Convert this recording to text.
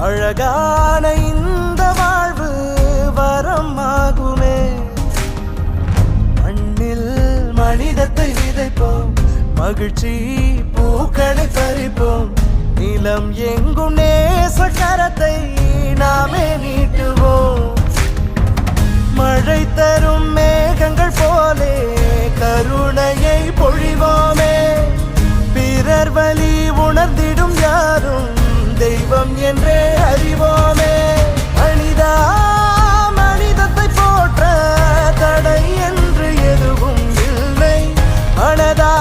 அழகான இந்த வாழ்வு வரமாகுமே. மண்ணில் மனிதத்தை விதைப்போம் மகிழ்ச்சி பூக்களை பறிப்போம். நிலம் எங்கும் நேச கரத்தை நாமே நீட்டுவோம். மழை தரும் என்றே அறிவோமே. மனிதா மனிதத்தை போற்ற தடை என்று எதுவும் இல்லை. மனதா